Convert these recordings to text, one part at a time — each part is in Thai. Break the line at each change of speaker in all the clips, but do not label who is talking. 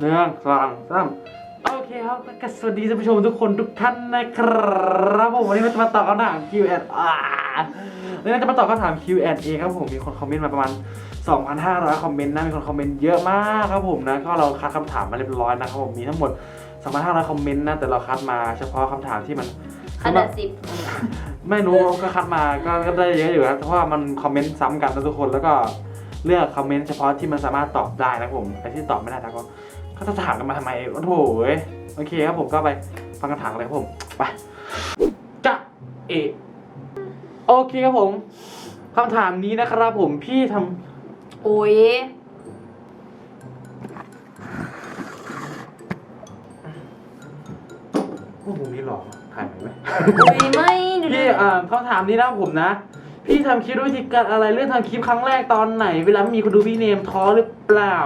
หนึ่งสองสามโอเคครับก็สวัสดีท่านผู้ชมทุกคนทุกท่านนะครับผมวันนี้เราจะมาตอบคำถาม Q&A อ่าวันนี้เราจะมาตอบคำถาม Q&A ครับผมมีคนคอมเมนต์มาประมาณ 2,500 คอมเมนต์นะมีคนคอมเมนต์เยอะมากครับผมนะก็เราคัดคำถามมาเรียบร้อยนะครับผมมีทั้งหมด 2,500 คอมเมนต์นะแต่เราคัดมาเฉพาะคำถามที่มัน
อันดับสิบ
ไม่รู้ก็คัดมาก็ก็ได้เยอะอยู่ครับเพราะว่ามันคอมเมนต์ซ้ำกันนะทุกคนแล้วก็เลือกคอมเมนต์เฉพาะที่มันสามารถตอบได้นะครับผมไอ้ที่ตอบไม่ได้นะก็ ก็จะถามกันมาทำไมโอ้โหยโอเคครับผมก็ไปฟังคำถามกันเลยครับผมไปจะเอโอเคครับผมคำถามนี้นะครับผมพี่ทำ
โอ้ย
โอ้โหนี่หล่อถ่ายไหม
โอ้ยไม่ดูดิ
พี่อ่าคำถามนี้นะผมนะ พี่ทำคลิปด้วยวิธีการอะไรเรื่องทำคลิปครั้งแรกตอนไหน เวลาไม่มีคนดูพี่เนมท้อหรือเปล่า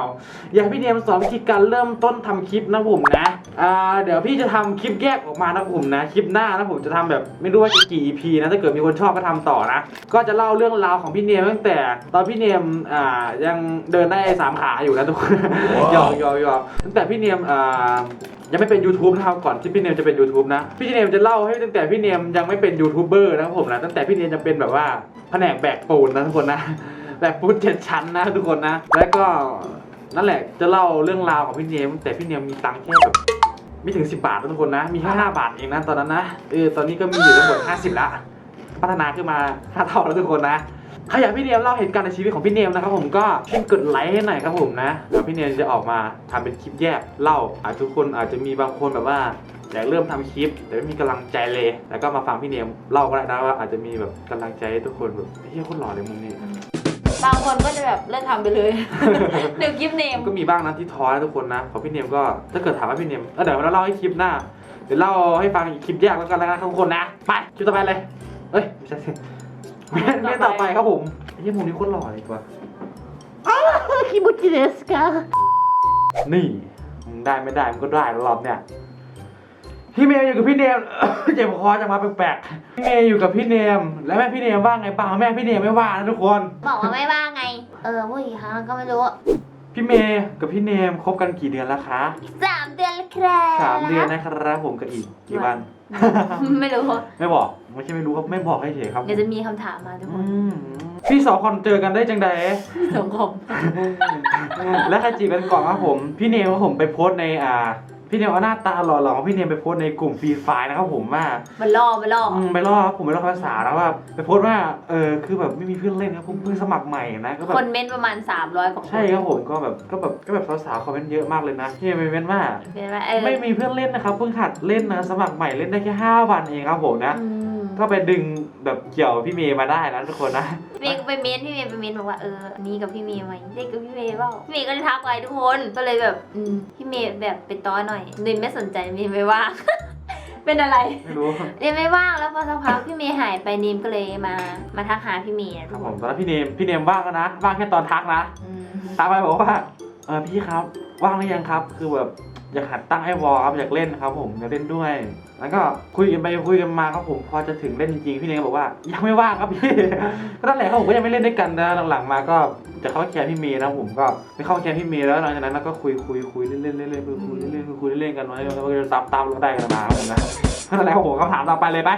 อยากให้พี่เนมสอนวิธีการเริ่มต้นทำคลิปนะผมนะอ่าเดี๋ยวพี่จะทำคลิปแยกออกมานะผมนะคลิปหน้านะผมจะทำแบบไม่รู้ว่าจะกี่ EP นะถ้าเกิดมีคนชอบก็ทำต่อนะก็จะเล่าเรื่องราวของพี่เนมตั้งแต่ ตอนพี่เนมอ่ายังเดินได้สามขาอยู่นะทุกคนหยอกหยอกหยอกตั้งแต่พี่เนมอ่า ยังไม่เป็น YouTube นะครับก่อนที่พี่เนมจะเป็น YouTube นะ พี่เนมจะเล่าให้ตั้งแต่พี่เนมยังไม่เป็นยูทูบเบอร์นะครับผมนะตั้งแต่พี่เนมจะเป็นแบบว่าแผนกแบกปูนนะทุกคนนะแบกปูนเจ็ดชั้นนะทุกคนนะ แล้วก็นั่นแหละจะเล่าเรื่องราวของพี่เนมแต่พี่เนมมีตังค์แค่แบบไม่ถึง 10 บาทนะทุกคนนะ มีแค่5บาทเองนะตอนนั้นนะเออตอนนี้ก็มีอยู่ทั้งหมด50ละพัฒนาขึ้นมา5เท่าแล้วทุกคนนะ ใครอยากให้พี่เนมเล่าเหตุการณ์ในชีวิตของพี่เนมนะครับผมก็ช่วยกดไลค์ให้หน่อยครับผมนะเดี๋ยวพี่เนมจะออกมาทำเป็นคลิปแยกเล่าอาจทุกคนอาจจะมีบางคนแบบว่าอยากเริ่มทำคลิป แต่ไม่มีกำลังใจเลย แล้วก็มาฟังพี่เนมเล่าก็ได้นะว่าอาจจะมีแบบกำลังใจให้ทุกคนแบบเฮ้ยโคนหล่อเลยมุมนี้
บางคนก็จะแบบเลิกทำไปเลยเดี๋ยวกิฟเนม
ก็มีบ้างนะที่ท้อนะทุกคนนะของพี่เนมก็ถ้าเกิดถามว่าพี่เนมเออเดี๋ยวเราเล่าให้คลิปหน้าเดี๋ยวเล่าให้ฟังอีกคลิปแยกแล้วกันแล้วกันทุกคนนะไปคลิปต่อไปเลยเอ้ยไม่ใช่ สิไม่ไม่ต่อไปครับผมไอ้ยี่มุมนี้โคนหล่อเลยกว่า
คิบุจิเดสกา
นี่มึงได้ไม่ได้มันก็ได้รอบเนี่ยพี่เมย์อยู่กับพี่เนมเจ็บคอจะมาแปลกๆพี่เมย์อยู่กับพี่เนม แล้วแม่พี่เนมว่าไงบ้างแม่พี่เนมไม่ว่านะทุกคน
บอกว่าไม่ว่าไง เออพูดอีกครั้งก็ไม่รู้
พี่เมย์กับพี่เนมคบกันกี่เดือนแล้วคะ
สามเดือนแล้วครับ
สามเดือนนะครับผมกับอีกกี่วัน
ไม่รู้
ไม่บอกไม่ใช่ไม่รู้ครับไม่บอกให้เฉยครับ
เดี๋ยวจะมีคำถามมาทุกค
อื
น
มพี่สองคนเจอกันได้จังใด
สังคม
และใครจีบกันก่อนครับผม พี่เนมครับผมไปโพสต์ในอ่า พี่เนมเอาหน้าตาหล่อๆของพี่เนมไปโพสต์ในกลุ่มฟรีไฟล์นะครับผมว่า
มันล่อมันล่อ
อืมไปล่อครับผมไปล่อภาษานะว่าไปโพสต์ว่าเออคือแบบไม่มีเพื่อนเล่นครับผมเพิ่งสมัครใหม่นะก็แบบ
คนเม้นต์ประมาณ 300กว่าคน
ใช่ครับผมก็แบบก็แบบก็แบบสาวๆคอมเมนต์เยอะมากเลยนะพี่เนมไปเม้นว่า
เป็นว่าเออ
ไม่มีเพื่อนเล่นนะครับเพิ่งหัดเล่นนะสมัครใหม่เล่นได้แค่ห้าวันเองครับผมนะ
อืม
ก็ไปดึงแบบเกี่ยวพี่เมย์มาได้นะทุกคนนะ
พี่เมย์ก็ไปเม้นต์พี่เมย์ไปเม้นต์บอกว่าเอออันนี้กับพี่เมย์ไหมเด็กกับพี่เมย์เปล่าพี่เมย์ก็เลยทักไปทุกคนก็เลยแบบอืมพี่เมย์แบบเป็นต้อหน่อยนินไม่สนใจนินไม่ว่าง เป็นอะไร
ไม่รู้
เรียนไม่ว่างแล้วพอสักพักพี่เมย์หายไปนิมก็เลยมา มาทักหาพี่เมย์
ครับผมตอนนั้นพี่เนมพี่เนมว่างแล้วนะว่างแค่ตอนทักนะ
อืม
ทักไปบอกว่าเออพี่ครับว่างหรือยังครับ คือแบบอยากหัดตั้งไอวอลครับอยากเล่นครับ ผมอยากเล่นด้วย แล้วก็คุยกันไปคุยกันมาครับผมพอจะถึงเล่นจริงๆพี่เนมบอกว่ายังไม่ว่างครับพี่ ก็นั่นแหละครับผมก็ยังไม่เล่นด้วยกันนะหลังๆมาก็ จะเข้าแคร์พี่เมย์นะผมก็ไปเข้าแคร์พี่เมย์แล้วหลังจากนั้นเราก็คุยคุยคุยเล่นเล่นเล่นเล่นคุยคุยเล่นเล่นคุยคุยเล่นกันไว้แล้วก็ตามตามเราได้กันมาครับผมนะนั่นแหละครับผมคำถามต่อไปเลยไป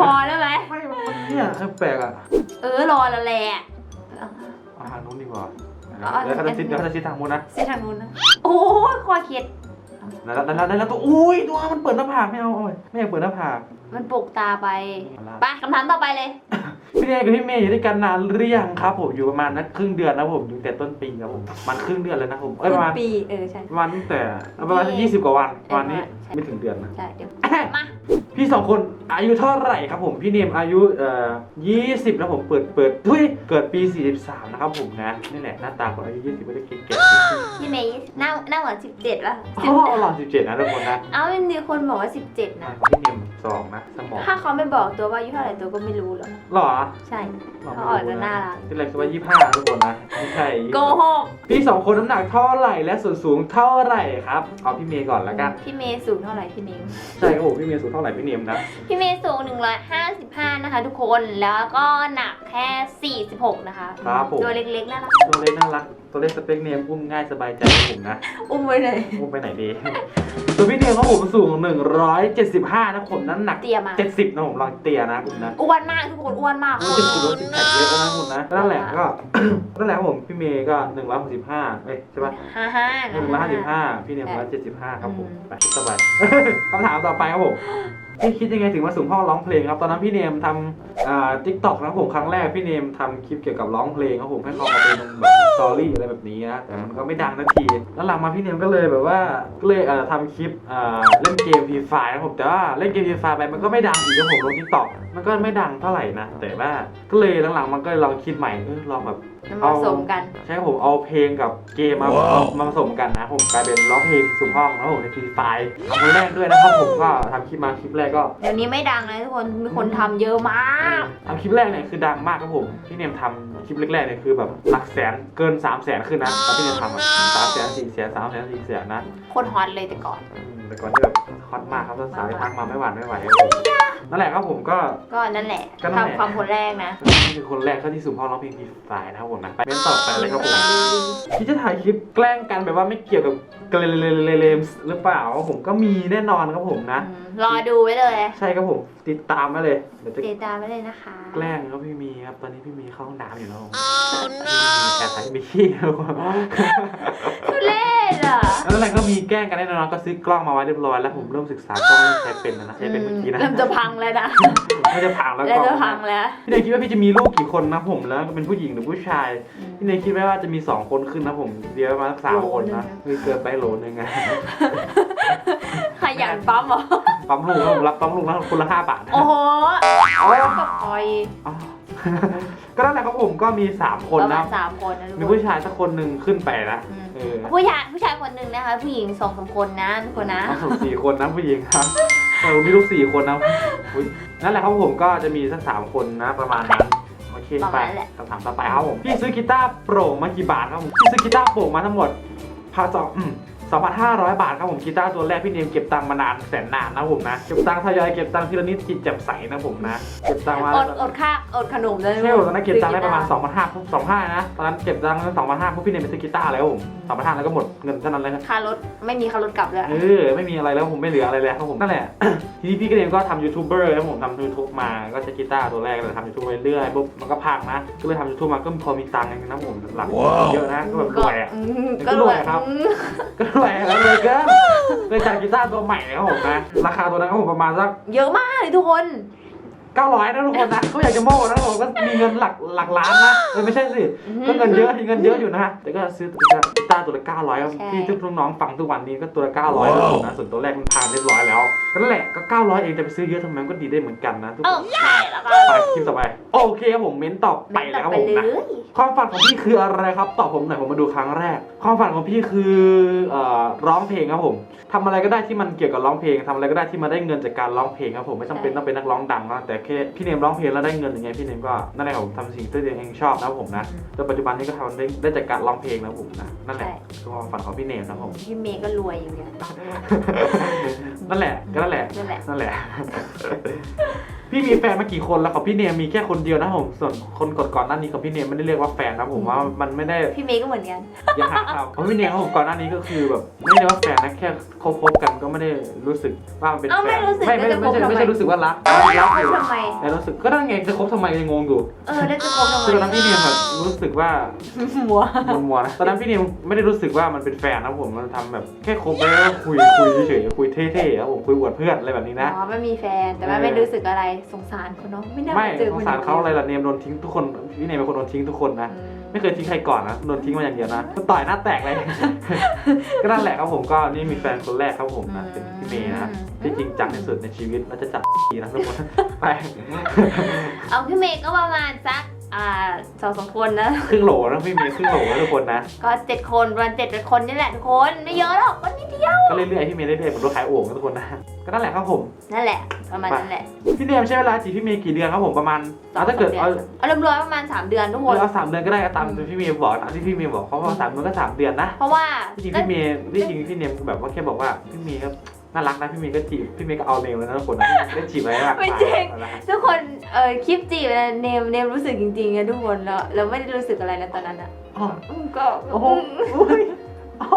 พอแล้วไหม
ไม่มันเนี่ยแปลกอะ
เออรอแล้วแหละ
เอาทางนู้นดีกว่า
เอา
เดี๋ยวเขาจะชิดเดี๋ยวเขาจะชิดทางนู้นนะ
เส้นทางนู้นนะโอ้ยคอเคล็ด
แล้วแล้วแล้วแล้วตัวอุ้ยตัวมันเปิดหน้าผากไม่เอาเอาไม่อยากเปิดหน้าผาก
มันปลุกตาไป
เอาละ
ไปคำถามต่อไปเลย
พี่เนยกับพี่เมย์อยู่ด้วยกันนานหรือยังครับผมอยู่ประมาณนักครึ่งเดือนนะผมอยู่แต่ต้นปีครับผมมันครึ่งเดือนเลยนะผมเอ้ยประมาณ
ปีเออใช่
ประมาณตั้งแต่ประมาณยี่สิบกว่าวันประมาณนี้
ใช่
ไม่ถึงเดือนนะ
ใช่เดี๋ยวมา
พี่สองคนอายุเท่าไหร่ครับผม พี่เนมอายุเอ่อยี่สิบนะผมเปิดเปิดทุยเกิดปีสี่สิบสามนะครับผมนะนี่แหละหน้าตาของอายุยี่สิบไม่ได้เก่งๆ
พี่เมย์หน้าหน้าเหมือนสิบเจ็ดป่ะ
อ๋อหล่อสิบเจ็ดนะทุกคนนะ
เอ้ามีคนบอกว่าสิบเจ็ดนะ
พี่เนมสองนะสมอง
ถ้าเขาไม่บอกตัวว่าอายุเท่าไหร่ตัวก็ไม่รู้หรอก
หล่อ
ใช่
หล่
เขาอาจจะน่ารัก
ที่แรกคิดว่ายี่ห้าทุกคนนะไม่ใช่
โกหก
พี่สองคนน้ำหนักเท่าไหร่และส่วนสูงเท่าไหร่ครับเอาพี่เมย์ก่อนละกัน
พี่เมย์สูงเท่าไหร่พี่เมย์
ใช่ครับผมพี่เมย์สูงเท่าไหร่พี่เนมนะ
พี่เมย์สูง 155 นะคะ ทุกคน แล้วก็หนักแค่ 46 นะคะ
ครับผม
ตัวเล็กๆน่ารัก
ตัวเล็กน่ารัก ตัวเล็กสเปคเนมอุ้มง่ายสบายใจครับผมนะ
อุ้มไว้เลย
อุ้มไปไหนดี ตัวพี่เนมครับผมสูง 175 นะผมน้ำหนัก
เตี้ยมาก
70 นะผมลองเตียนะผมนะ
อ้วนมากทุกคนอ้วนมาก
รู้สึกรู้สึกแข็งเยอะแล้วนะผมนะนั่นแหละก็ นั่นแหละครับผมพี่เมย์ก็ 165เอ้ยใช่ปะ
ฮ่าฮ่า
หนึ่งร้อยห้าสิบห้าพี่เนมร้อยเจ็ดสิบห้าครับผม
อืม
ไปสบายคำถามต่อไปครับผมพี่คิดยังไงถึงมาสู่ห้องร้องเพลงครับ ตอนนั้นพี่เนมทำอ่าทิกตอกนะครับผมครั้งแรกพี่เนมทำคลิปเกี่ยวกับร้องเพลงครับผมให้เขาเอาไปลงแบบสตอรี่อะไรแบบนี้นะแต่มันก็ไม่ดังนาที แล้วหลังมาพี่เนียมก็เลยแบบว่าก็เลยเอ่อทำคลิปเอ่อเล่นเกมพีไฟนะผมแต่ว่าเล่นเกมพีไฟไปมันก็ไม่ดังอีกแล้วผมลงทิกตอกมันก็ไม่ดังเท่าไหร่นะแต่ว่าก็เลยหลังๆมันก็เลยลองคิดใหม่เออลองแบบ
มันผสมกัน
ใช่ครับผมเอาเพลงกับเกมมา
ว้าว
มาผสมกันนะผมกลายเป็นร้องเพลงสุ่มห้องแล้วผมในฟรีไฟทำครั้งแรกด้วยนะครับผมก็ทำคลิปมาคลิปแรกก็
เดี๋ยวนี้ไม่ดังเลยทุกคนมีคนทำเยอะมาก
ทำคลิปแรกเนี่ยคือดังมากครับผมพี่เนมทำคลิปแรกๆเนี่ยคือแบบหลักแสนเกิน3 0 0แสนขึ้นนะตอนพี่เนมทำอะสามแสนสี่แสนสามแสนสี่แสนนะ
โคตรฮอตเลยแต่ก่อน
อืม แต่ก่อนที่แบบฮอตมากครับตอนสาวที่ทักมาไม่หวานไม่ไหวครับผมนั่นแหละครับผมก็
ก็นั่นแหละ
ก็นั่นแหละ
ทำความคนแรกนะ
นี่คือคนแรกเข้าที่สุ่มห้องร้องเพลงฟรีไฟนะครับผมนะไปเม้นต่อไปเลยครับผม ที่จะถ่ายคลิปแกล้งกันแบบว่าไม่เกี่ยวกับเกลเลเลเลมหรือเปล่า ผมก็มีแน่นอนครับผมนะ
อืมรอดูไว้เลย
ใช่ครับผม ติดตามมาเลยเดี๋ยวจะ
ติดตามไว้เลยนะคะ
แกล้งครับพี่มีครับ ตอนนี้พี่มีเข้าห้องน้ำอยู่นะผมแอบถ่ายมีขี้ครับผม
ทุเล่นอะ
แล้วอะไรก็มีแกล้งกันแน่นอนก็ซื้อกล้องมาไว้เรียบร้อยแล้วผมเริ่มศึกษากล้องเริ่มใช้เป็นแล้วนะใช้เป็นเมื่อกี้นะ
เริ่มจะพังแล้วนะ
ไม่จะพังแล้ว
เริ่
ก
ม
ล้อง
จะพังแล้ว
พี่เนยคิดว่าพี่จะมีลูกกี่คนนะผมแล้วเป็นผู้หญิงหรือผู้ชายพี่เนยคิดไว้ว่าจะมีสองคนขึ้นนะผมเดียวประมาณสักสามคนนะคือเกินไปโหลนึงอะ
ขยันปั๊มเหรอ
ปั๊มลูกนะผมรับปั๊มลูกนะคนละห้าบาทนะ
โอ้โห
อ๋อ
ก็คอย
อ๋อ ก็นั่นแหละครับผมก็มีสามคน
ประมา
นะ
ณสามคนนะทุก
มี
คน
ผู้ชายสักคนหนึ่งขึ้นไปนะ
อืม
เออ
ผู้ชายผู้ชายคนหนึ่งนะคะ ผู้หญิงสองสามคนนะทุกคนนะ
ทั้งหมดสี่คนนะผู้หญิงครับเออมีลูกสี่คนนะอุ๊ยนั่นแหละครับผมก็จะมีสักสามคนนะประมาณนั้นโอเค
ประ
ไป
มาณนั้นแหละ
คำถามต่อไปครับผมพี่ซื้อกีตาร์โปร่งมากี่บาทครับผมพี่ซื้อกีตาร์โปร่งมาทั้งหมดพาจออืม 2,500 บาทครับผมกีตาร์ตัวแรกพี่เนมเก็บตังค์มานานแสนนานนะผมนะเก็บตังค์ทยอยเก็บตังค์ทีละนิดจิตแจ่มใสนะผมนะเก็บตังค์มา
อดอดค่าอดขนมเลย
ใช่ผมตอนนั้นเก็บตังค์ได้ประมาณ2 5 0 0 2 5 0 0นะตอนนั้นเก็บตังค์ได้2 5 0 0พวกพี่เนยไปซื้อกีตาร์แล้วผม2 5 0 0แล้วก็หมดเงินเท่านั้นเลยครับ
ค่ารถไม่มีค่ารถกลับเลย
เออไม่มีอะไรแล้วผมไม่เหลืออะไรแล้วครับผมนั่นแหละทีนี้พี่ก็เองก็ทำยูทูบเบอร์แล้วผมทำยูทูบมาก็ใช้กีตาร์ตัวแรกเลยทำยูทูบไปเรื่อยปุ๊บมันก็พังนะก็เลยทำยูทูบมาก็พอมีตังค์นะผมหลัก
ว้าว
เยอะนะก็แบบรวยอะ
อืม
ก็
ก็
ร
ร
ว
วยย
ครับ
อืม
ก็รวยแล้วเลยก็เลยจ่ายกีตาร์ตัวใหม่นะครับผมนะ ราคาตัวนั้นก็ผมประมาณสัก
เยอะมากเลยทุกคน
900นะทุกคนนะเขาอยากจะโม้นะผมก็มีเงินหลักหลักล้านนะเออไม่ใช่สิก็เงินเยอะเงินเยอะอยู่นะแต่ก็ซื้อตัวกีตาร์ตัวละ900ครับ
ใช่
ที่ทุกน้องๆฟังทุกวันนี้ก็ตัวละ900นะผมนะส่วนตัวแรกมันผ่านเรียบร้อยแล้วก็นั่นแหละก็900เองจะไปซื้อเยอะทำไมมันก็ดีได้เหมือนกันนะทุกค
เออนใช่แล้วก็
ไปคลิปต่อไป โอเคครับผมเม้นตอบไป
เม้น
แล้
ต่
ว
อ
ครับ
ไป
ผม
เล
นะ
ย
ความฝันของพี่คืออะไรครับ ตอบผมหน่อยผมมาดูครั้งแรก ความฝันของพี่คือเอ่อร้องเพลงครับผมทำอะไรก็ได้ที่มันเกี่ยวกับร้องเพลงทำอะไรก็ได้ที่มาได้เงินจากการร้องเพลงครับผมไม่จำเป็นต้องเป็นนักร้องดังนะแต่แค่พี่เนมร้องเพลงแล้วได้เงินอย่างเงี้ยพี่เนมก็นั่นแหละครับผมทำสิ่งที่ตัวเองชอบนะครับผมนะแต่ปัจจุบันนี้ก็ทำได้ได้จากการร้องเพลงนะครับผมนะนั่นแหละ
ใช่
คือความฝันของพี่เนมนะครับผม
พี่เมย์ก็รวยอยู่เนี่ย
นั่นแหละก็นั่นแหละ
นั่นแหละ
นั่นแหละ พี่มีแฟนมากี่คนแล้วของพี่เนมมีแค่คนเดียวนะครับผมส่วนคนก่อนก่อนๆหน้านี้ของพี่เนมไม่ได้เรียกว่าแฟนนะครับผมว่ามันไม่ได้
พี่เมย์ก็เหมือนกัน
อย่าหักครับเพราะพี่เนมของผมก่อนหน้านี้ก็คือแบบไม่ได้ว่าแฟนนะแค่คบๆกันก็ไม่ได้รู้สึกว่ามันเป็น
เอ้า
แฟ
ไม่
น
รู้สึก
ไม่ไม่
แล้วจะ
ไม่ใช่
คบทำไม
ไม่ใช่รู้สึกว่ารัก
เอ้าแล้ว
รักอยู่
ทำไม
แต่รู้สึกก็นั่นไงจะคบทำไมยังงงอยู่
เออแล้วจะคบทำไม
คือตอนนั้นพี่เนมแบบรู้สึกว่า
หัว
มัวๆนะตอนนั้นพี่เนมไม่ได้รู้สึกว่ามันเป็นแฟนนะผมมันทำแบบแค่คบไปแล้วก็คุยคุยเฉยๆคุยเท่ๆครับผมคุยอวดเพื่อนอะไรแบบนี้นะ
อ๋อไม่มีแฟนแต่ว่า
เออ
ไม่รู้สึกอะไรสงสารคนเนาะไม่น่า
ไม่
เจอ
สงสารเขาอะไรล่ะเนมโดนทิ้งทุกคนพี่เนมเป็นคนโดนทิ้งทุกคนนะ
อืม
ไม่เคยทิ้งใครก่อนนะโดนทิ้งมาอย่างเดียวนะต่อยหน้าแตกเลย ก็นั่นแหละครับผมก็นี่มีแฟนคนแรกครับผมนะเป็นพี่เมย์นะที่จริงจังที่สุดในชีวิตแล้วจะจับทีนะทุกคนไป
เอาพี่เมย์ก็ประมาณสัก อ่าสองสองคนนะ
ครึ่งโหลนะพี่เมย์ครึ่งโหลนะทุกคนนะ
ก็เจ็ดคนประมาณเจ็ดแปดคนนี่แหละทุกคนไม่เยอะหรอกก็นิดเดียว
ก็เรื่อยๆพี่เมย์เรื่อยๆผมรถขายโอ่งนะทุกคนนะก็นั่นแหละครับผม
นั่นแหละ ประมาณนั้นแหละ
พี่เนมใช้เวลาจีบพี่เมย์กี่เดือนครับผมประมาณอะถ้าเกิดเอา
เอารวมๆประมาณสามเดือนทุก
เอ
คน
อเอาสามเดือนก็ได้เอาตามที่พี่เมย์บอกนะที่พี่เมย์บอกเขาว่าสามเดือนก็สามเดือนนะ
เพราะว่า
จริงๆพี่เมย์ที่จริงพี่เนมแบบว่าแค่บอกว่าพี่เมย์ก็ น่ารักนะพี่เมย์ก็จีบพี่เมย์ก็เอาเร็วแล้วนะทุกคนนะไม่ได้จีบอะไรมาก
ไม่จริง ทุกคนเออคลิปจีบอะเนมเนมรู้สึกจริงๆนะทุกคนแล้วเราไม่ได้รู้สึกอะไรนะตอนนั้นอะ
อ๋อ
อืมก็
โอ้โห
อืม
โอ้ยอ๋อ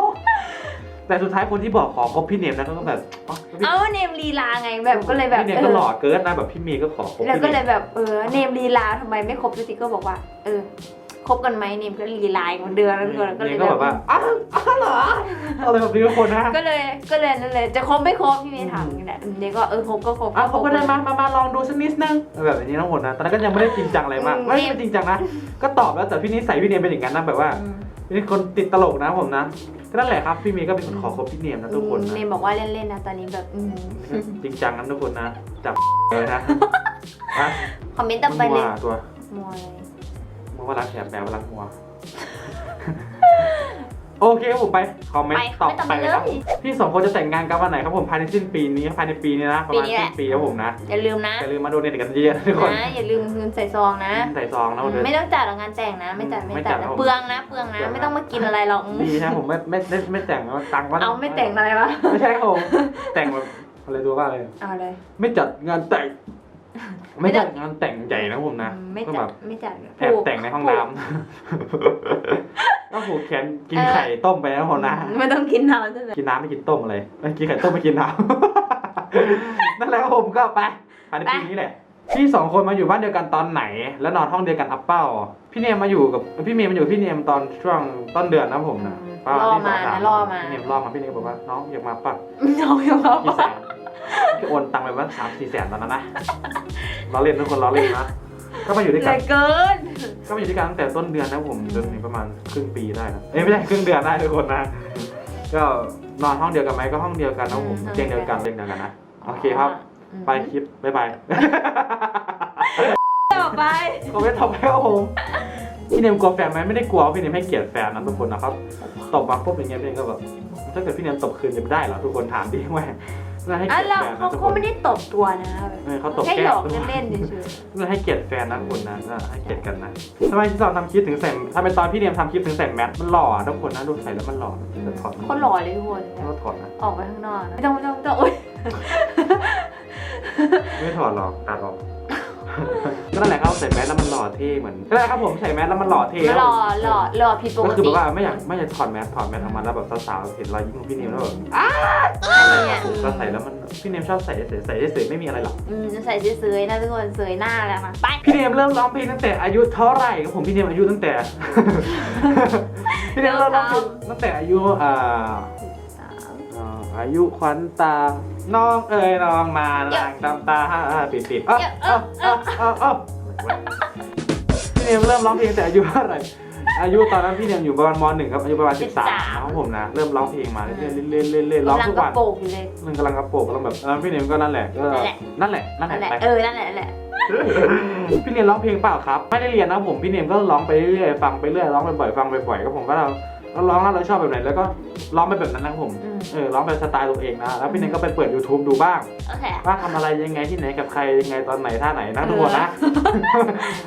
แต่สุดท้ายคนที่บอกขอคบพี่เนมนะก็แบบอ๋อพี่
เอาเนมลีลาไงแบบก็เลยแบบ
พี่เนม
เอ
ก็
อ
หล่อเกินนะแบบพี่เมย์ก็ขอคบ
แล้ว
พี่
ก็
เน
เลย
ม
แบบเออเนมลีลาทำไมไม่คบพี่ติ๊กก็บอกว่า เออ คบกันไหมเนมก็ลีลาเหมือนเดิมแล้วทุกคนก็
เน
เล
ม
ย
ก็แบบว่าอ้าวอ้าวเหรออะไรแบบนี้ทุกคนนะ
ก็เลยก็เลยนั่นเลยจะคบไม่คบพี่เมย์ถามอย่างนี้แหละเนมก็เออคบก็คบ
อ้าวเขาก็ได้มามามาลองดูสักนิดนึงแบบนี้ทั้งหมดนะตอนนั้นก็ยังไม่ได้จริงจังอะไรมาก
อืม
ไม่ได้จริงจังนะก็ตอบแล้วแต่พี่นิสัยพี่เนมเป็นอย่างนั้นนะแบบว่า
อืม
เป็นคนติดตลกนะผมนะก็นั่นแหละครับพี่เมย์ก็เป็นคนขอคบพี่เนมนะทุกคน
เน
นะ
มบอกว่าเล่นๆนะตอนนี้แบบอืม
จริงจังนะทุกคนนะจับเลยนะฮะ
คอมเมนต์ต่อไป
มั
เล
วยตัว
มัวเลย
มั วว่ารักแถบแปลว่ารักมัว โอเคครับผมไปคอมเมน
ไป
ต์
ค
ต่
อ
อ
มเมนต์ต่อ
ไป
ไปเล
ครับ
ย
พี่สองคนจะแต่งงานกันวันไหนครับผมภายในสิ้นปีนี้ภายในปีนี้นะประมาณ
ปีนี้แห
สิ้
ละ
นปีครับผมนะ
อย่าลืมนะ
อย่าลืมมาโดเนทกันเยอะๆทุกคน
นะอย่าลืมเงินใส่ซองนะ
ใส่ซองนะผม
ไม่ต้องจัดหรอกงานแต่งนะ ไม่จัด
ไม่
ไม่
จั
จั
ด
ด
ครั
นะ
บผม
เปลืองนะเปลืองนะไม่ต้องมากินอะไรหรอก
ดีนะผมไม่ไม่ไม่ไม่แต่งตังค์ว่า
เอาไม่แต่งอะไรวะ
ไม่ใช่ครับผมแต่งแบบอะไรตัวว่าอะไร
เอาเลย
ไม่จัดงานแต่ง ไม่จัดงานแต่งใหญ่นะผมนะ
อืมไม่
ก็
จั
แบ
ด
บ
ไม่จัด
แอบแต่งในห้องน้ำก็ผูกแขนกินไข่ต้มไปนะผมนะ
อืมไม่ต้องกินน้ำใช่ไหม
กินน้ำไม่กินต้มอะไรเอ้ยกินไข่ต้มไม่กินน้ำนั่นแหละครับผมก็ไปภายในปีนี้แหละพี่สองคนมาอยู่บ้านเดียวกันตอนไหน แล้วนอนห้องเดียวกันอัปเป้า พี่เนมมาอยู่กับพี่เมย์มาอยู่กับพี่เนมตอนช่วงต้นเดือนนะผมนะ
ล่อมานะล่อมา
พี่เนมล่อมาพี่เนมบอกว่าน้องอยากมาปะ
น้องยังเอา
กี่แสนพี่ โอนตังค์ไปว่าสามสี่แสนตอนนั้นนะล้อเล่นทุกคนล้อเล่นนะก็มาอยู่ด้วย
เล
กัน
ยเกิน
ก็มาอยู่ด้วยกันตั้งแต่ต้นเดือนนะผมจนถึงประมาณครึ่งปีได้นะเอ้ยไม่ใช่ครึ่งเดือนได้ทุกคนนะ ก็นอนห้องเดียวกันไหมก็ห้องเดียวกันนะผมเตียงเดียวกันเตียงเดียวกันนะโอเคครับไปคลิปบ๊ายบาย
ต่อไป
คอมเมนต์ต่อไปครับผมพี่เนมกลัวแฟนไหมไม่ได้กลัวพี่เนมให้เกียรติแฟนนะทุกคนนะครับตบมาปุ๊บอย่างเงี้ยพี่เนมก็แบบถ้าเกิดพี่เนมตบคืนจะไม่ได้เหรอทุกคนถามดิว่า น่าให้
อะ
เกียรติ
เรา
แฟน
เขา
นะทุกค
เขา
น
ไม่ได้ตบตัวนะแบบ
เออเขาตบ
แค่
แก้
หย
ม
อกเล่นๆเฉย
เพื่อให้เกียรติแฟนนะทุกคนนะนะให้เกียรติกันนะทำไมที่ตอนทำคลิปถึงใส่ถ้าเป็นตอนพี่เนมทำคลิปถึงใส่แมสมันหล่ออะทุกคนนะดูใส่แล้วมันหล่อแต่ถอด
ๆคนหล่อเลยทุกคน
ไม่ต้องถอดนะ
ออกไปข้างนอกนะไม่ต้องไม่ต้องไม่ต้องโอ๊ย
ไม่ถอดหรอกตัดออก ก็นั่นแหละครับใส่แมสแล้วมันหล่อเท่เหมือนก็ได้ครับผมใส่แมสแล้วมันหล่อเท่
หล่อหล่อหล่อผิดปก
ก็คือ
ติ
แบบว่าไม่อยากไม่อยากถอดแมสถอดแมสออกมาแล้วแบบสาวๆเห็นรอยยิ้มของพี่เนมแล้วแบบ
อะไรเนี่ย
ผมก็ใส่แล้วมันพี่เนมชอบใส่ใส่ใส่เฉยๆไม่มีอะไรหรอก
อืมใส่เสยๆนะทุกคนเสยหน้าแล้วนะไป
พี่เนมเริ่มร้องเพลงตั้งแต่อายุเท่าไหร่ครับผมพี่เนมอายุตั้งแต่ พี่เนมเริ่มร้องเพลงตั้งแต่อายุอ่าอ่าอายุขวัญตา น้องเอ๋ยน้องมาลางตามตาปิดปิดเอ้าเอ้าเอ้าเอ้าเอ้าพี่เนมเริ่มร้องเพลงแต่อายุเท่าไหร่อายุตอนนั้นพี่เนมอยู่ประมาณมหนึ่งครับอายุประมาณสิบสามนะครับผมนะเริ่มร้องเพลงมาเรื่อยๆเรื่อยๆเรื่อยๆเรื่อยๆร้อง
กำลัง
ทุก
กระ
วัน
โปรงอยู่เลย
มันกำลังกระโปรงกำลังแบบเออพี่เนมก็นั่นแหละก็
นั่นแหละ
นั่นแหละนั่น
นั่น
แห
แห
ละ
ละ
ไป
เออนั่นแหละนั่นแหละ
พี่เนมร้องเพลงเปล่าครับ ไม่ได้เรียนนะผมพี่เนมก็ร้องไปเรื่อยๆฟังไปเรื่อยร้องบ่อยๆฟังบ่อยๆก็ผมก็เรา เราร้องแล้วเราชอบแบบไหนแล้วก็ร้องไปแบบนั้นนะครับผม
อืม
เออร้องแบบสไตล์ตัวเองนะแล้วพี่เนงก็ไปเปิด YouTube ดูบ้าง
โอเค
ว่าทำอะไรยังไงที่ไหนกับใครยังไงตอนไหนท่าไหนนะทุกคนนะ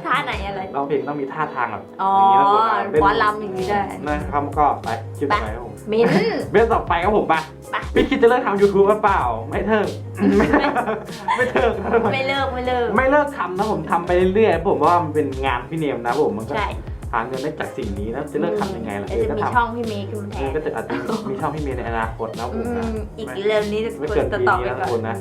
ท่าไหนอะไร
ร้องเพลงต้องมีท่าทางแบบ
อ๋อ
อย่างนี้นะทุกคนนะเล่น
ฟ้อนลำอย่างนี้ได้
นะครับก็ไปคลิปต่อไปครับผม
มิ้น
เบสต่อไปครับผมไป
ไป
พี่คิดจะเลิกทำ YouTube หรือเปล่า ไม่เถิกไม่ไม่เถิกนะทุกคน
ไม่เลิก ไม่เลิก
ไม่เลิกทำนะผมทำไปเรื่อยๆผมว่ามันเป็นงานพี่เนมนะผมมันก็
ใช่
หาเงินได้จากสิ่งนี้นะจะเลิกทำยังไงล่ะ
เดี๋
เอ
ยว
อ
จะ
ก็
มี
ท
ช่องพี่เมย์ขึ้นมาแทำ
เออนก็จะอาจจะมีช่องพี่เมย์ในอนาคตนะผ
อื
มนะ
มอีกเร็วนี้จะ
ไม่เกิน
จะ
ปี
ตอบ
นี้
ไป
นะ
ก่
คุ
อน
ณนะ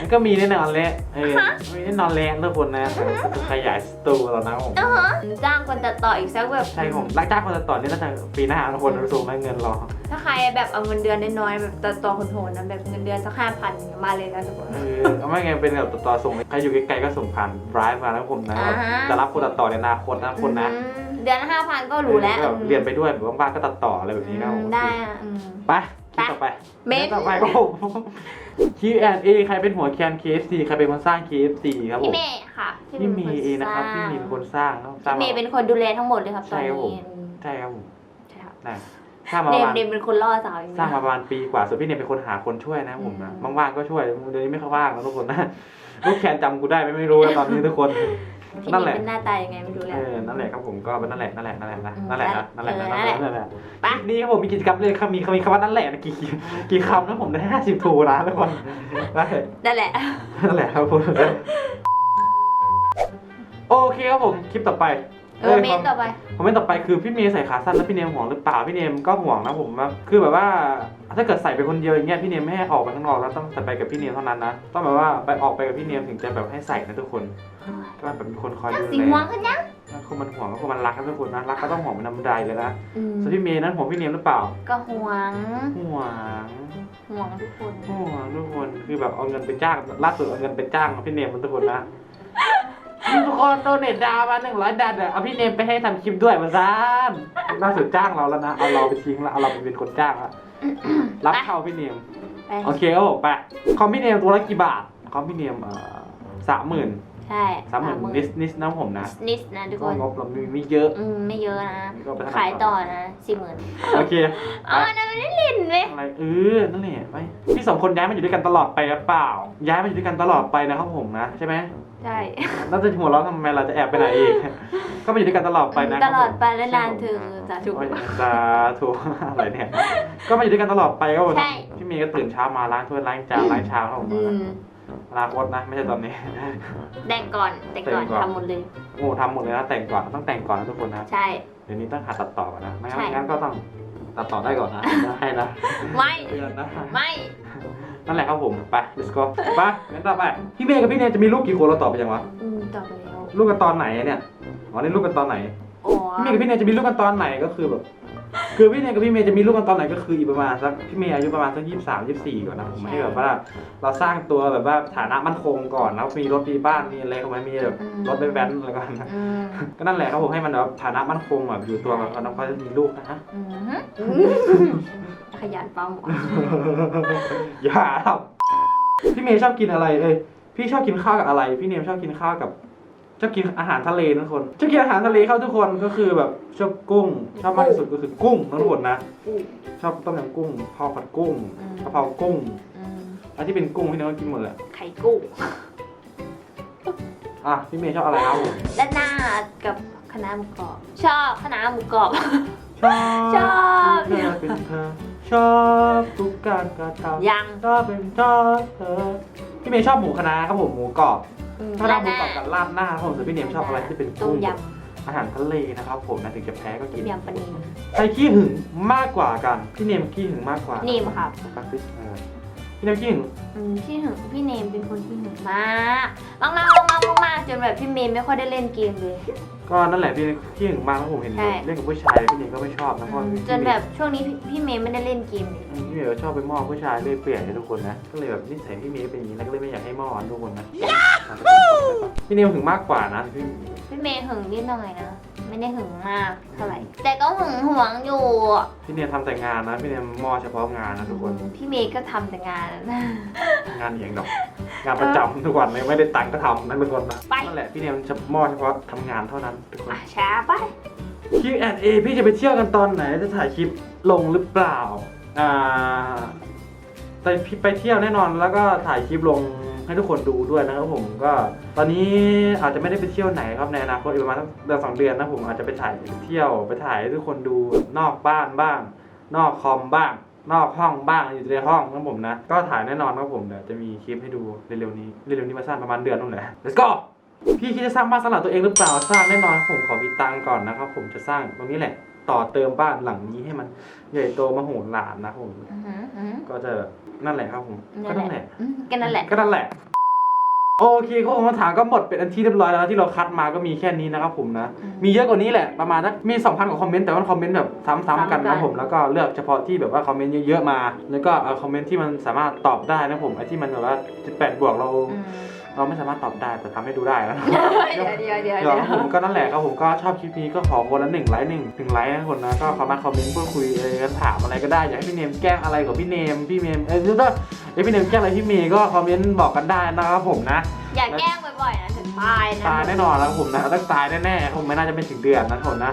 มันก็มีแน่นอนแหละเออมีแน่นอนแหละทุกคนนะแต่จะขยายสตูแล้วนะผม
อ่าฮะจ้างคนตัดต่ออีกสักแบบ
ใช่ผมรักจ้างคนตัดต่อนี่น่าจะปีหน้าทุกคนสูงนะเงินรอ
ถ้าใครแบบเอาเงินเดือนน้อยๆแบบตัดต่อโหดๆนะแบบเงินเดือนสักห้าพันมาเลยนะทุกคน
เออเอาไม่ไงเป็นแบบตัดต่อส่งใครอยู่ไกลๆก็ส่งผ่านไบรฟ์มานะผมนะ
อ่าฮะ
จะรับคนตัดต่อในอนาคตนะคนนะ
อืมเดือนห้าพันก็รู้แล้ว
เออแบบเรียนไปด้วยแบบว่างๆก็ตัดต่ออะไรแบบนี้นะ
อื
ผมม
ได้อะอืม
ไปคลิปต่อไป
เม้น
คลิปต่อไปครับผม Q&A ใครเป็นหัวแคน KFC ใครเป็นคนสร้าง KFC ครับผ
พี่
ม
เมย์ค่ะ
พี่เมย์เองนะครับ
ส
พี่
ร้าง
เมย์เป็นคนสร้างครับสร้าง
พี่เมย์เป็นคนดูแลทั้งหมดเลยครับต
ใช่
อน
ครับผม
นี้
ใช่ครับผม
ใช่ครับ
ได้สร้างมาป
เน
ระ
ม
มาณ
เนมเป็นคนล่อสาวอย่าง
สร้าง
นี้
มาประมาณปีกว่า ส่วนพี่เนมเป็นคนหาคนช่วยนะผมนะ
อืม
ว่างๆก็ช่วยเดี๋ยวนี้ไม่ค่อยว่างแล้วทุกคนนะลูกแคนจำกูได้ไหมไม่รู้นะตอนนี้ทุกคน
พี่
นั่น
เม
แห
ย์
ละ
เป็นหน้าตายังไงไม่รู้แห
เอ
ละ
อนั่นแหละครับผมก็เป็นนั่นแหละนั่นแหละนั่นแหละนะ
อืม
นั่นแหละนะนั่นแหละนะ
เอ
นั่
อน
แหละ
นั่
นั่
น
น
แห
แห
ละ
ละคลิปนี้ครับผมมีกิจกรรมเลยครับมีมีคำว่านั่นแหละนะกี่กี่คำนะผมได้ห้าสิบทูนะทุกคนได้
นั่นแหละ
นั่นแหละครับผม โอเคครับผม คลิปต่อไป
เออเมนต่อไป
ผมเป็นต่อไปคือพี่เมย์ใส่ขาสั้นแล้วพี่เนมห่วงหรือเปล่าพี่เนมก็ห่วงนะผมว่าคือแบบว่าถ้าเกิดใส่ไปคนเดียวอย่างเงี้ยพี่เนมไม่ให้ออกไปข้างนอกแล้วต้องใส่ไปกับพี่เนมเท่านั้นนะต้องแบบว่าไปออกไปกับพี่เนมถึงจะแบบให้ใส่นะทุกคนก็แบบมีคนคอยดู
สี
แล
ม่วงขึ้นยัง
คนมันห่วงก็คนมันรักนะทุกคนนะรักก็ต้องห่วงเป็นธรรมดาเลยนะ
อืม
ส่วนพี่เมย์นั้นห่วงพี่เนมหรือเปล่า
ก็ห่วง
ห่วง
ห่วงทุกคน
ห่วงทุกคนคือแบบเอาเงินไปจ้างล่าสุดเอาเงินไปจ้างพี่เนมมันทุกคนนะ ทุกคนโดเนทดาวมาหนึ่งร้อยดันเอาพี่เนมไปให้ทำคลิปด้วยมาซ่านล่าสุดจ้างเราแล้วนะ เอาเราไปทิ้งแล้วเอาเราไปเป็นคนจ้างแล้วรับเข้าพี่เนม
ไป
โอเคครับผมไปคอมพี่เนมตัวละกี่บาท คอมพี่เนมเอ่อสามหมื่น
ใช่
สามหมื่นนิสนิสนะผมนะ
นิดนะทุกค
ก็
น
งบเรามีไม่เยอะ
อืมไม่เยอะนะ
ก็ไปทำ
ขายต่อนะสี่หมื่น
โอเค
อ๋อนั่นไม่ได้เล่นไหม
อะไรเออนั่นแหละไปพี่สองคนย้ายมาอยู่ด้วยกันตลอดไปหรือเปล่า ย้ายมาอยู่ด้วยกันตลอดไปนะครับผมนะใช่ไหม
ใช่
น่าจะหัวเราะทำไมเราจะแอบไปไหนอีก ก็มาอยู่ด้วยกันตลอดไปนะ
ตลอดไปและนานเธอสาธุ
โอ้ยสาธุอะไรเนี่ย ก็มาอยู่ด้วยกันตลอดไปครับผม
ใช่
พี่เมย์ก็ตื่นเช้ามาล้างถ้วยล้างจานล้างชามครับผม
อืม
อนาคตนะไม่ใช่ตอนนี้
แต่งก่อนแต่งก่อน
แต่งก่อน
ทำหมดเลย
โอ้ทำหมดเลยนะแต่งก่อนต้องแต่งก่อนนะทุกคนนะ
ใช่
เดี๋ยวนี้ต้องหาตัดต่อก่อนนะไม่งั้น
ใช่
ไม่งั้นก็ต้องตัดต่อได้ก่อนนะได้นะ
ไม่
เตือนนะ
ไม่
นั่นแหละครับผม ไป let's go ไปงั้นต่อไป พี่เมย์กับพี่เนยจะมีลูกกี่คนเราตอบไปยังวะ
อืมต่อไปแล้ว
ลูกกันตอนไหนเนี่ย อ๋อนี่ลูกกันตอนไหน
อ๋อ
พี่เมย์กับพี่เนยจะมีลูกกันตอนไหนก็คือแบบ คือพี่เนยกับพี่เมย์จะมีลูกกันตอนไหนก็คืออีกประมาณสักพี่เมย์อายุประมาณสักยี่สิบสามยี่สิบสี่ก่อนนะผมให้แบบว่า เราสร้างตัวแบบว่าฐานะมั่นคงก่อนแล้วมีรถมีบ้านมีอะไรเข้ามามีแบบรถไปแว้นอะไรก่อนนะ
อืม
ก็นั่นแหละครับผมให้มันแบบฐานะมั่นคงแบบอยู่ตัวก่อนแล้วก็จะมีลูกนะฮะ
อืม ขยันปั๊มหมอ
อย่าครับพี่เมย์ชอบกินอะไรเอ้ยพี่ชอบกินข้าวกับอะไร พี่เนมชอบกินข้าวกับชอบกินอาหารทะเลนะทุกคนชอบกินอาหารทะเลเข้าทุกคนก็คือแบบชอบกุ้งชอบมากที่สุดก็คือกุ้งนะทุกคนนะ
อู้
ชอบต้มยำกุ้งพอผัดกุ้ง
อืม
กะเพรากุ้ง
อืม
อะไรที่เป็นกุ้งพี่เนมก็กินหมดแหละ
ไข่กุ้ง
อะพี่เมย์ชอบอะไรครับผม
ด้านหน้ากับคณะหมูกรอบ ชอบคณะหมูกรอบ
ชอบ
ชอบ
ทุกการกระทำ
ยัง
ชอบเป็นชอบเธอพี่เมย์ชอบหมูคณะครับผมหมูกรอบ
อืม
ถ้าราดหมูกรอบกับราดหน้าครับผมส่วนพี่เนมชอบอะไรที่เป็น
ต้
กุ้
ม
ง
ย
อาหารทะเลนะครับผมนะถึงจะแพ้ก็ำกิน
ยำปลานิล
ใครขี้หึงมากกว่ากันพี่เนมขี้หึงมากกว่า
นี่มครับ
ปักซิเออพี่เนมขี้หึง
อืมที่หึงพี่เนมเป็นคนที่หึงมากมากมากมากมากมากจนแบบพี่เมย์ไม่ค่อยได้เล่นเกมเลย
ก็นั่นแหละพี่เนมขี้หึงมากแล้วผมเห็น
ใช่
เล่นกับผู้ชายพี่เนมก็ไม่ชอบนะเพราะ
อืม
พี่
จนแบบช่วงนี้พี่พี่เมย์ไม่ได้เล่นเกมเลย
อืมพี่เมย์ก็ชอบไปมอบผู้ชายเรื่อยเปลี่ยนให้ทุกคนนะก็เลยแบบนิสัยพี่เมย์เป็นอย่างนี้นะก็เลยไม่อยากให้มอบทุกคนนะพี่เนมหึงมากกว่านะพี่
พี่เมย์หึงนิดหน่อยนะ ไม่ได้หึงมากเท่าไหร่ แต่ก็หึงหวงอยู่
พี่เนมทำแต่งานนะ พี่เนมมอบเฉพาะงานนะทุกคน
พี่เมย์ก็ทำแต่งาน
งานอย่างดอก งานประจำทุกวันเลยไม่ได้ตังค์ก็ทำนะทุกคนนะ
ไป
นั่นแหละพี่เนมจะมอบเฉพาะทำงานเท่านั้นทุกคน
อะช้าไป
Q&A พี่จะไปเที่ยวกันตอนไหนจะถ่ายคลิปลงหรือเปล่า อ่าแต่พี่ไปเที่ยวแน่นอนแล้วก็ถ่ายคลิปลง ให้ทุกคนดูด้วยนะครับผมก็ตอนนี้อาจจะไม่ได้ไปเที่ยวไหนครับในอนาคตอีกประมาณสักเดือนสองเดือนนะผมอาจจะไปถ่ายเที่ยวไปถ่ายให้ทุกคนดูนอกบ้านบ้าง นอกคอมบ้าง นอกห้องบ้างอยู่ในห้องนะผมนะ ก็ถ่ายแน่นอนครับผมเดี๋ยวจะมีคลิปให้ดูเร็วๆนี้เร็วๆนี้มาสั้นประมาณเดือนนู่นแหละ let's go พี่คิดจะสร้างบ้านสำหรับตัวเองหรือเปล่าสร้างแน่นอนครับผมขอมีตังก่อนนะครับผมจะสร้างตรงนี้แหละ ต่อเติมบ้านหลังนี้ให้มันใหญ่โตมโหฬารนะครับผม
อือหืออือหือ
ก็จะนั่นแหละครับผมก็นั่นแหละ
อืมก็นั่นแหละ
ก็นั่นแหละ โอเคข้อคำถามก็หมดเป็นอันที่เรียบร้อยแล้วนะที่เราคัดมาก็มีแค่นี้นะครับผมนะมีเยอะกว่านี้แหละประมาณนักมี 2,000 กว่าคอมเมนต์แต่ว่าคอมเมนต์แบบซ้ำๆกันนะผมแล้วก็เลือกเฉพาะที่แบบว่าคอมเมนต์เยอะๆมา แล้วก็เอาคอมเมนต์ที่มันสามารถตอบได้นะผมไอ้ที่มันแบบว่า18บวกเรา
อืม
เราไม่สามารถตอบได้แต่ทำให้ดูได้นะ
เดี๋ยวเดี๋ยวเดี๋ยว
เดี๋
เดี๋
ย
ยวว
ผมก็นั่นแหละครับผมก็ชอบคลิปนี้ก็ขอคนละหนึ่งไลค์หนึ่งหนึ่งไลค์นะคนนะก็สามารถคอมเมนต์พูดคุยอะไรกันถามอะไรก็ได้อยากให้พี่เนมแกล้งอะไรกับพี่เนมพี่เนมเออถ้าอยากให้พี่เนมแกล้งอะไรพี่เมย์ก็คอมเมนต์บอกกันได้นะครับผมนะ
อย่าแกล้งบ่อยๆนะถึงตายนะ
ตายแน่นอนแล้วครับผมนะต้องตายแน่ๆครับผมไม่น่าจะเป็นถึงเดือนนะคนนะ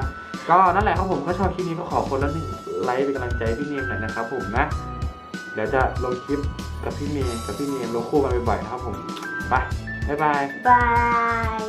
ก็นั่นแหละครับผมก็ชอบคลิปนี้ก็ขอคนละหนึ่งไลค์เป็นกำลังใจให้พี่เนมหน่อยนะครับผมนะเดี๋ยวจะลงคลิปกับพี่เมย์กับพี่เนมลงคู่กันบ่อยๆนะครับผม ไป บ๊ายบาย
บาย